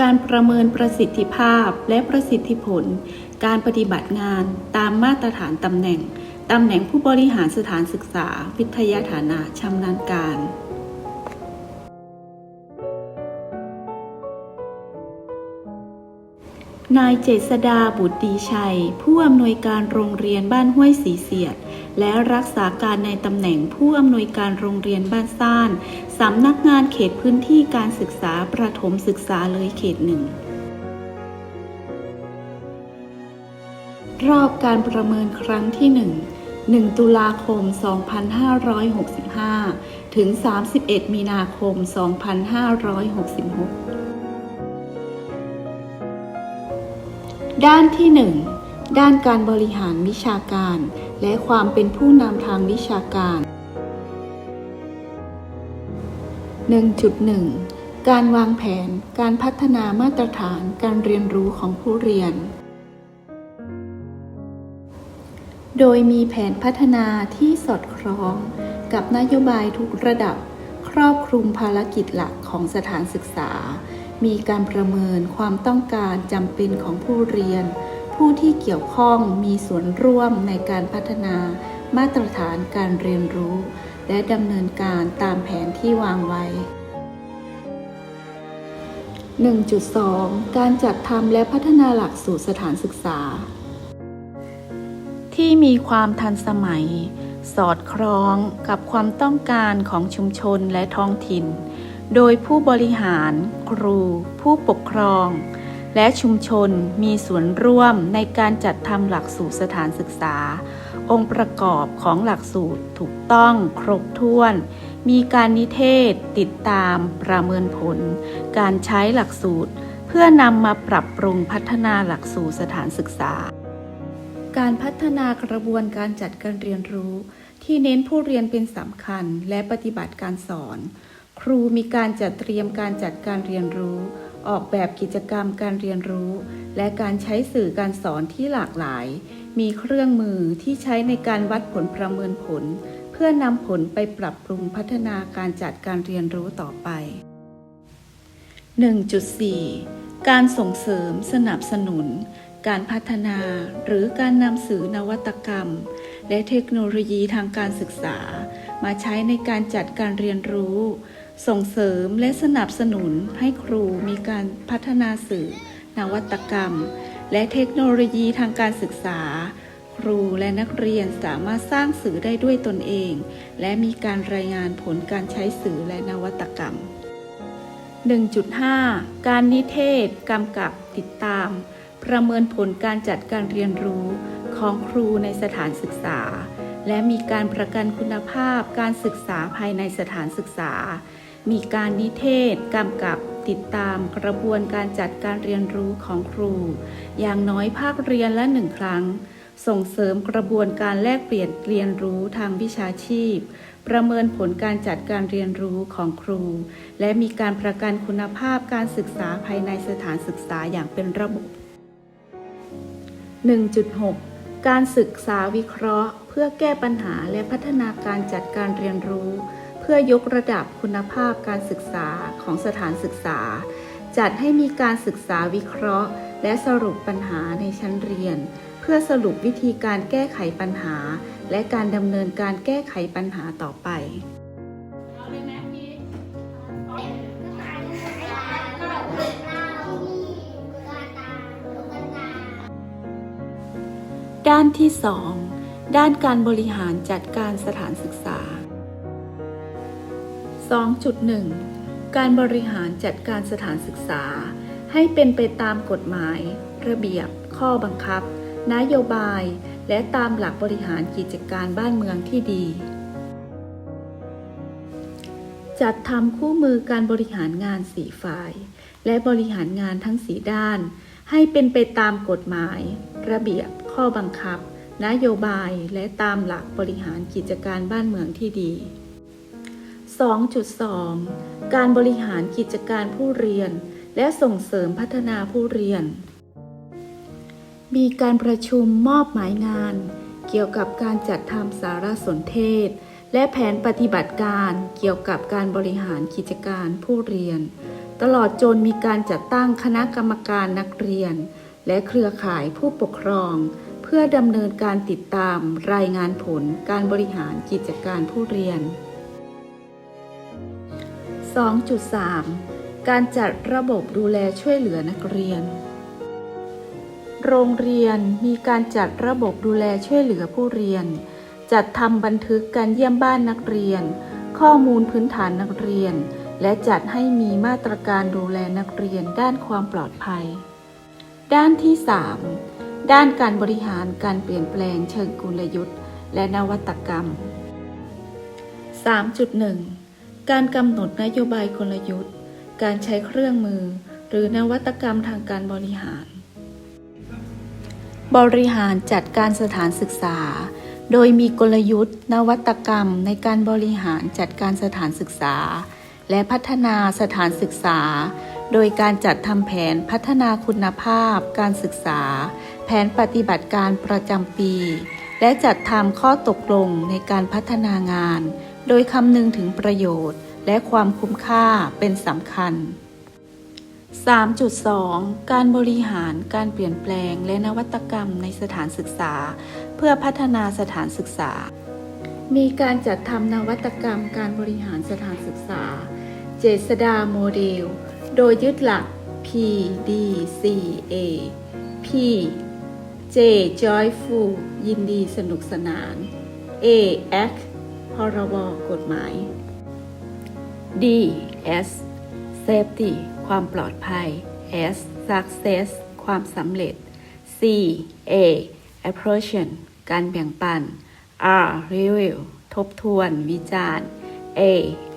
การประเมินประสิทธิภาพและประสิทธิผล การปฏิบัติงานตามมาตรฐานตำแหน่ง ตำแหน่งผู้บริหารสถานศึกษา วิทยาฐานะชำนาญการ นายเจษดาบุตรดีชัย ผู้อำนวยการโรงเรียนบ้านห้วยสีเสียด และรักษาการในตำแหน่งผู้อำนวยการโรงเรียนบ้านซ่านสำนักงานเขตพื้นที่การศึกษาประถมศึกษาเลยเขตหนึ่งรอบการประเมินครั้งที่ 1 1 ตุลาคม 2565 ถึง 31 มีนาคม 2566 ด้านที่ 1 ด้านการบริหารวิชาการ และความเป็นผู้นำทางวิชาการ 1.1 การวางแผน การพัฒนามาตรฐาน การเรียนรู้ของผู้เรียน โดยมีแผนพัฒนาที่สอดคล้อง กับนโยบายทุกระดับ ครอบคลุมภารกิจหลักของสถานศึกษา มีการประเมินความต้องการจำเป็นของผู้เรียน ผู้ที่เกี่ยวข้องมีส่วนร่วมในการพัฒนามาตรฐานการเรียนรู้ และดำเนินการตามแผนที่วางไว้ 1.2 การจัดทำและพัฒนาหลักสูตรสถานศึกษา ที่มีความทันสมัย สอดคล้องกับความต้องการของชุมชนและท้องถิ่น โดยผู้บริหาร ครู ผู้ปกครอง และชุมชนมีส่วนร่วมในการจัดทำหลักสูตรสถานศึกษา องค์ประกอบของหลักสูตรถูกต้องครบถ้วน มีการนิเทศ ติดตามประเมินผล การใช้หลักสูตร เพื่อนำมาปรับปรุงพัฒนาหลักสูตรสถานศึกษา การพัฒนากระบวนการจัดการเรียนรู้ ที่เน้นผู้เรียนเป็นสำคัญและปฏิบัติการสอน ครูมีการจัดเตรียมการจัดการเรียนรู้ ออกแบบกิจกรรมการเรียนรู้ และการใช้สื่อการสอนที่หลากหลาย มีเครื่องมือที่ใช้ในการวัดผลประเมินผล เพื่อนำผลไปปรับปรุงพัฒนาการจัดการเรียนรู้ต่อไป 1.4 การส่งเสริมสนับสนุน การพัฒนาหรือการนำสื่อนวัตกรรม และเทคโนโลยีทางการศึกษา มาใช้ในการจัดการเรียนรู้ ส่งเสริมและสนับสนุนให้ครูมีการพัฒนาสื่อ นวัตกรรม และเทคโนโลยีทางการศึกษา ครูและนักเรียนสามารถสร้างสื่อได้ด้วยตนเอง และมีการรายงานผลการใช้สื่อและนวัตกรรม 1.5 การนิเทศกำกับติดตาม ประเมินผลการจัดการเรียนรู้ของครูในสถานศึกษา และมีการประกันคุณภาพการศึกษาภายในสถานศึกษา มีการนิเทศกำกับติดตามกระบวนการจัดการเรียนรู้ของครู อย่างน้อยภาคเรียนละหนึ่งครั้ง ส่งเสริมกระบวนการแลกเปลี่ยนเรียนรู้ทางวิชาชีพ ประเมินผลการจัดการเรียนรู้ของครู และมีการประกันคุณภาพการศึกษาภายในสถานศึกษาอย่างเป็นระบบ 1.6 การศึกษาวิเคราะห์ เพื่อแก้ปัญหาและพัฒนาการจัดการเรียนรู้ พื่อยกระดับคุณภาพการศึกษาของสถานศึกษา จัดให้มีการศึกษาวิเคราะห์ และสรุปปัญหาในชั้นเรียน เพื่อสรุปวิธีการแก้ไขปัญหา และการดำเนินการแก้ไขปัญหาต่อไปด้านที่ 2 ด้านการบริหารจัดการสถานศึกษา 2.1 การบริหารจัดการสถานศึกษา ให้เป็นไปตามกฎหมาย ระเบียบ ข้อบังคับ นโยบาย และตามหลักบริหารกิจการบ้านเมืองที่ดี จัดทำคู่มือการบริหารงานสีฝ่าย และบริหารงานทั้งสีด้าน ให้เป็นไปตามกฎหมาย ระเบียบ ข้อบังคับ นโยบาย และตามหลักบริหารกิจการบ้านเมืองที่ดี 2.2 การบริหารกิจการผู้เรียน และส่งเสริมพัฒนาผู้เรียน มีการประชุมมอบหมายงาน เกี่ยวกับการจัดทำสารสนเทศ และแผนปฏิบัติการเกี่ยวกับการบริหารกิจการผู้เรียน ตลอดจนมีการจัดตั้งคณะกรรมการนักเรียน และเครือข่ายผู้ปกครอง เพื่อดำเนินการติดตามรายงานผลการบริหารกิจการผู้เรียน 2.3 การจัดระบบดูแลช่วยเหลือนักเรียน โรงเรียนมีการจัดระบบดูแลช่วยเหลือผู้เรียน จัดทำบันทึกการเยี่ยมบ้านนักเรียน ข้อมูลพื้นฐานนักเรียน และจัดให้มีมาตรการดูแลนักเรียนด้านความปลอดภัย ด้านที่ 3 ด้านการบริหารการเปลี่ยนแปลงเชิงกลยุทธ์ และนวัตกรรม 3.1 การกำหนดนโยบายกลยุทธ์ การใช้เครื่องมือ หรือนวัตกรรมทางการบริหาร บริหารจัดการสถานศึกษา โดยมีกลยุทธ์ นวัตกรรมในการบริหารจัดการสถานศึกษา และพัฒนาสถานศึกษา โดยการจัดทำแผนพัฒนาคุณภาพ การศึกษา แผนปฏิบัติการประจำปี และจัดทำข้อตกลงในการพัฒนางาน โดยคำนึงถึงประโยชน์ และความคุ้มค่าเป็นสำคัญ 3.2 การบริหารการเปลี่ยนแปลงและนวัตกรรมในสถานศึกษา เพื่อพัฒนาสถานศึกษา มีการจัดทำนวัตกรรมการบริหารสถานศึกษา เจษดาโมเดล โดยยึดหลัก P D C A P J Joyful ยินดีสนุกสนาน A Act พรบกฎหมาย D S Safety ความปลอดภัย S Success ความสำเร็จ C A Approach การแบ่งปัน R Review ทบทวน วิจารณ์ A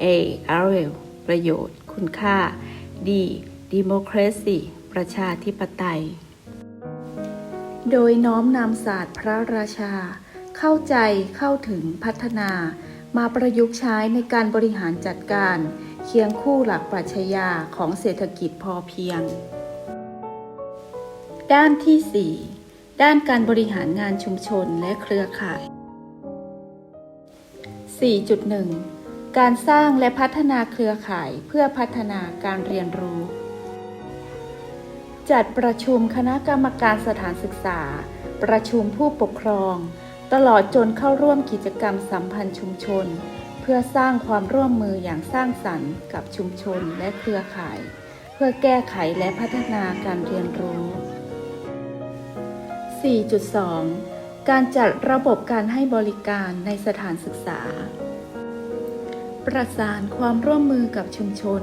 A Review ประโยชน์ คุณค่า D Democracy ประชาธิปไตย โดยน้อมนำศาสตร์พระราชา เข้าใจเข้าถึงพัฒนา มาประยุกต์ใช้ในการบริหารจัดการ เคียงคู่หลักปรัชญาของเศรษฐกิจพอเพียง ด้านที่ 4 ด้านการบริหารงานชุมชนและเครือข่าย 4.1 การสร้างและพัฒนาเครือข่ายเพื่อพัฒนาการเรียนรู้ จัดประชุมคณะกรรมการสถานศึกษา ประชุมผู้ปกครอง ตลอดจนเข้าร่วมกิจกรรมสัมพันธ์ชุมชน เพื่อสร้างความร่วมมืออย่างสร้างสรรค์กับชุมชนและเครือข่าย เพื่อแก้ไขและพัฒนาการเรียนรู้ 4.2 การจัดระบบการให้บริการในสถานศึกษา ประสานความร่วมมือกับชุมชน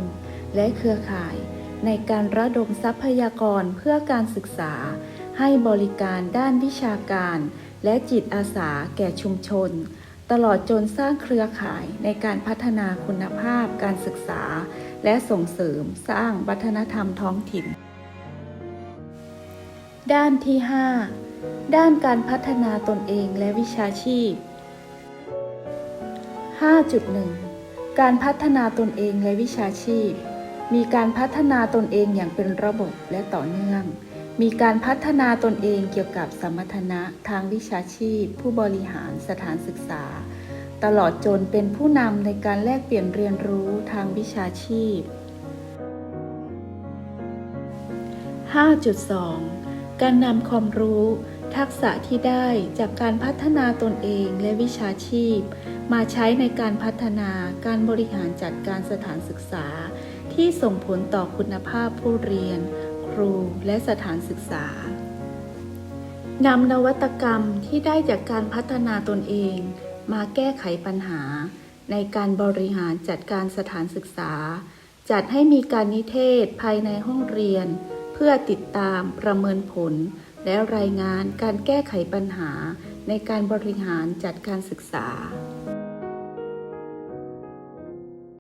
และเครือข่าย ในการระดมทรัพยากรเพื่อการศึกษา ให้บริการด้านวิชาการ และจิตอาสาแก่ชุมชน ตลอดจนสร้างเครือข่ายในการพัฒนาคุณภาพการศึกษา และส่งเสริมสร้างวัฒนธรรมท้องถิ่น ด้านที่ 5 ด้านการพัฒนาตนเองและวิชาชีพ 5.1 การพัฒนาตนเองและวิชาชีพ มีการพัฒนาตนเองอย่างเป็นระบบและต่อเนื่อง มีการพัฒนาตนเองเกี่ยวกับสมรรถนะทางวิชาชีพ ผู้บริหารสถานศึกษา ตลอดจนเป็นผู้นำในการแลกเปลี่ยนเรียนรู้ทางวิชาชีพ 5.2 การนำความรู้ ทักษะที่ได้จากการพัฒนาตนเองและวิชาชีพ มาใช้ในการพัฒนาการบริหารจัดการสถานศึกษา ที่ส่งผลต่อคุณภาพผู้เรียน รูและสถานศึกษานำนวัตกรรมที่ได้จากการพัฒนาตนเอง มาแก้ไขปัญหา ในการบริหารจัดการสถานศึกษา จัดให้มีการนิเทศภายในห้องเรียน เพื่อติดตามประเมินผล และรายงานการแก้ไขปัญหา ในการบริหารจัดการศึกษา